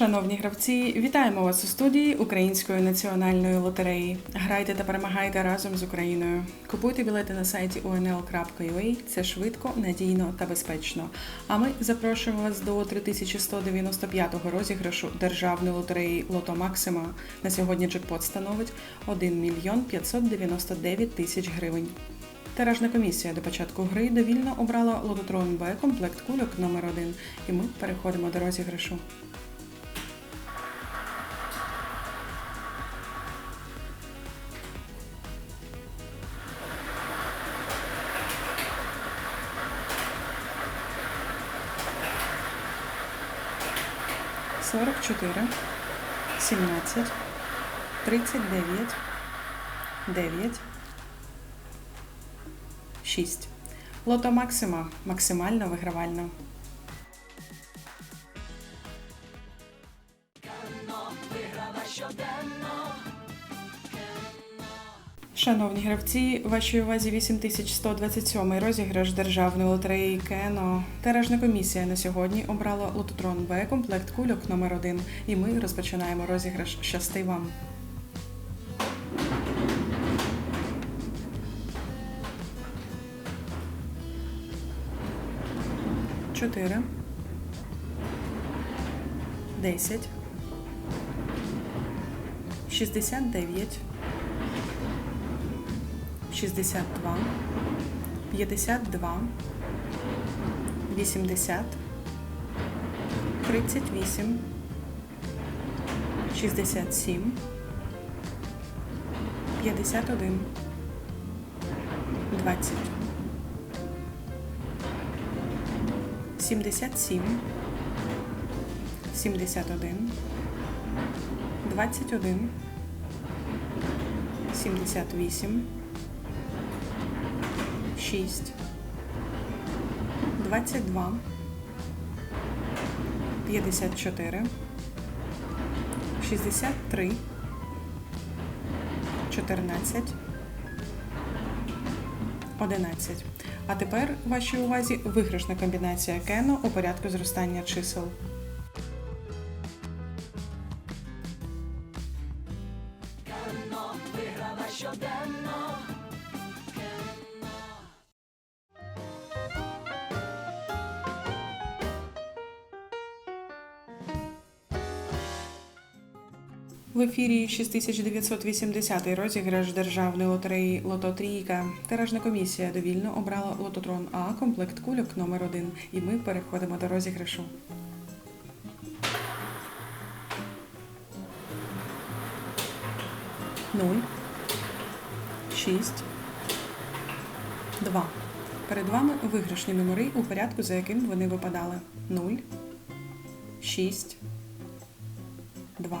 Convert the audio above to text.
Шановні гравці, вітаємо вас у студії Української національної лотереї. Грайте та перемагайте разом з Україною. Купуйте білети на сайті unl.ua. Це швидко, надійно та безпечно. А ми запрошуємо вас до 3195-го розіграшу державної лотереї Лото Максима. На сьогодні джекпот становить 1 мільйон 599 тисяч гривень. Тиражна комісія до початку гри довільно обрала лототрон Б комплект кульок номер 1 і ми переходимо до розіграшу. Сорок чотири, сімнадцять, тридцять дев'ять, дев'ять, шість. Лото Максима максимально вигравально. Шановні гравці, вашій увазі 8127 розіграш державної лотереї Кено. Тиражна комісія на сьогодні обрала лототрон Б комплект кульок номер 1 І ми розпочинаємо розіграш. Щасти вам! Чотири. Десять. Шістдесят дев'ять. 62, 52, 80, 38, 67, 51, 20, 77, 71, 21, 78, 6, 22, 54, 63, 14, 11. А тепер вашій увазі виграшна комбінація Кено у порядку зростання чисел. В ефірі 6980 розіграш державної лотереї Лото Трійка. Тиражна комісія довільно обрала лототрон А комплект кульок номер 1 І ми переходимо до розіграшу. Нуль. Шість. Два. Перед вами виграшні номери у порядку, за яким вони випадали. Нуль. Шість. Два.